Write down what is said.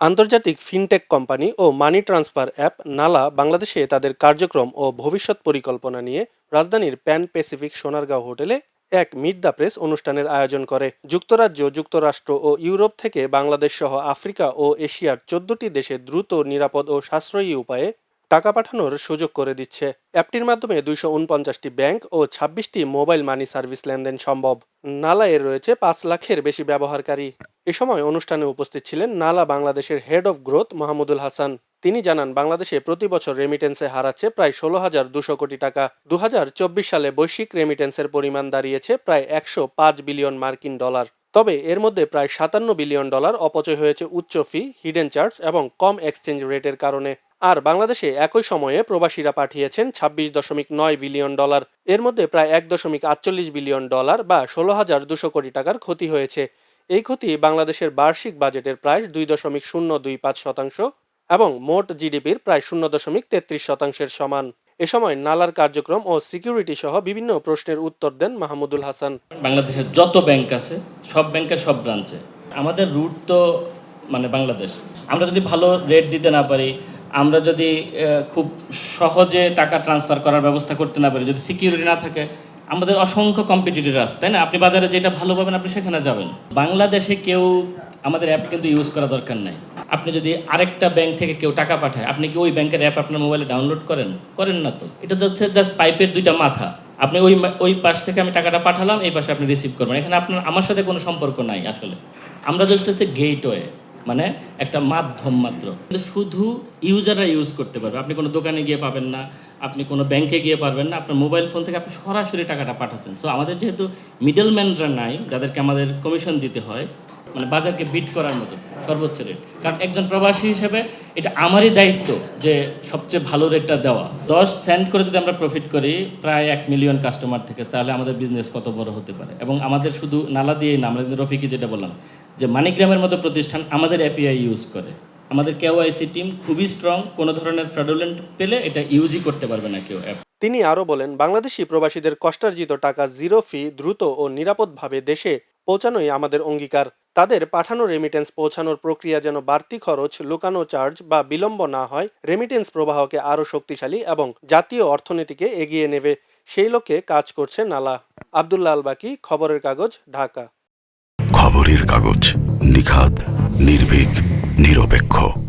আন্তর্জাতিক fintech company ও money transfer app নালা বাংলাদেশে তাদের কার্যক্রম ও ভবিষ্যৎ পরিকল্পনা নিয়ে রাজধানীর প্যান প্যাসিফিক সোনারগাঁও হোটেলে এক মিট দ্য প্রেস অনুষ্ঠানের আয়োজন করে। যুক্তরাজ্য, যুক্তরাষ্ট্র ও ইউরোপ থেকে বাংলাদেশ সহ আফ্রিকা ও এশিয়ার চোদ্দটি দেশে দ্রুত, নিরাপদ ও সাশ্রয়ী উপায়ে টাকা পাঠানোর সুযোগ করে দিচ্ছে। অ্যাপটির মাধ্যমে দুইশো উনপঞ্চাশটি ব্যাংক ও ছাব্বিশটি মোবাইল মানি সার্ভিস লেনদেন সম্ভব। নালায়ের রয়েছে পাঁচ লাখের বেশি ব্যবহারকারী। এ সময় অনুষ্ঠানে উপস্থিত ছিলেন নালা বাংলাদেশের head of growth Mahmudul Hasan. তিনি জানান, বাংলাদেশে প্রতি বছর রেমিটেন্সে হারাচ্ছে প্রায় ষোলো হাজার দুশো কোটি টাকা। দু হাজার চব্বিশ সালে বৈশ্বিক রেমিটেন্সের পরিমাণ দাঁড়িয়েছে প্রায় একশো পাঁচ বিলিয়ন মার্কিন ডলার। তবে এর মধ্যে প্রায় সাতান্ন বিলিয়ন ডলার অপচয় হয়েছে উচ্চ ফি হিডেন চার্জ এবং কম এক্সচেঞ্জ রেটের কারণে। আর বাংলাদেশে একই সময়ে প্রবাসীরা পাঠিয়েছেন ছাব্বিশ দশমিক নয় বিলিয়ন ডলার। এর মধ্যে প্রায় এক দশমিক আটচল্লিশ বিলিয়ন ডলার বা ষোলো হাজার দুশো কোটি টাকার ক্ষতি হয়েছে। এই ক্ষতি বাংলাদেশের বার্ষিক বাজেটের প্রায় দুই দশমিক শূন্য দুই পাঁচ শতাংশ এবং মোট জিডিপির প্রায় শূন্য দশমিক তেত্রিশ শতাংশের সমান। এ সময় নালার কার্যক্রম ও সিকিউরিটি সহ বিভিন্ন প্রশ্নের উত্তর দেন মাহমুদুল হাসান। বাংলাদেশের যত ব্যাংক আছে, সব ব্যাংকের সব ব্রাঞ্চে। আমাদের রুট তো মানে বাংলাদেশ। আমরা যদি ভালো রেট দিতে না পারি, আমরা যদি খুব সহজে টাকা ট্রান্সফার করার ব্যবস্থা করতে না পারি, যদি সিকিউরিটি না থাকে আমাদের অসংখ্য কম্পিটিটর আছে, তাই না? আপনি বাজারে যেটা ভালো পাবেন, আপনি সেখানে যাবেন। বাংলাদেশে কেউ আমাদের অ্যাপ কিন্তু ইউজ করা দরকার নাই। আপনি যদি আরেকটা ব্যাংক থেকে কেউ টাকা পাঠায়, আপনি কি ওই ব্যাংকের অ্যাপ আপনার মোবাইলে ডাউনলোড করেন? করেন না তো। এটা হচ্ছে জাস্ট পাইপের দুইটা মাথা। আপনি ওই ওই পাশ থেকে আমি টাকাটা পাঠালাম, এই পাশে আপনি রিসিভ করবেন। এখানে আপনার, আমার সাথে কোনো সম্পর্ক নাই আসলে। আমরা জাস্ট হচ্ছে গেটওয়ে মানে একটা মাধ্যম মাত্র। শুধু ইউজাররা ইউজ করতে পারবে। আপনি কোনো দোকানে গিয়ে পাবেন না। আপনি কোনো ব্যাংকে গিয়ে পারবেন না, আপনার মোবাইল ফোন থেকে আপনি সরাসরি টাকাটা পাঠাচ্ছেন। সো আমাদের যেহেতু মিডলম্যানরা নাই, যাদেরকে আমাদের কমিশন দিতে হয় মানে বাজারকে বিট করার মতো, সর্বোচ্চ রেট কারণ একজন প্রবাসী হিসেবে এটা আমারই দায়িত্ব যে সবচেয়ে ভালো রেটটা দেওয়া। দশ সেন্ট করে যদি আমরা প্রফিট করি, প্রায় এক মিলিয়ন কাস্টমার থেকে, তাহলে আমাদের বিজনেস কত বড় হতে পারে? এবং আমাদের শুধু নালা দিয়েই না আমাদের রফিকি যেটা বললাম, যে মানিগ্রামের মতো প্রতিষ্ঠান আমাদের এপিআই ইউজ করে। আমাদের কেওয়াইসি টিম খুবই স্ট্রং কোনো ধরনের ফ্রডুলেন্ট পেলে এটা ইউজই করতে পারবে না কেউ অ্যাপ তিনি আরও বলেন বাংলাদেশি প্রবাসীদের কষ্টার্জিত টাকা জিরো ফি দ্রুত ও নিরাপদভাবে দেশে পৌঁছানোই আমাদের অঙ্গীকার। তাদের পাঠানো রেমিটেন্স পৌঁছানোর প্রক্রিয়া যেন বাড়তি খরচ লুকানো চার্জ বা বিলম্ব না হয় রেমিটেন্স প্রবাহকে আরও শক্তিশালী এবং জাতীয় অর্থনীতিকে এগিয়ে নেবে। সেই লক্ষ্যে কাজ করছে নালা। আবদুল্লাহ আল বাকি খবরের কাগজ ঢাকা। খবরের কাগজ নিখাত। নির্ভীক নিরপেক্ষ।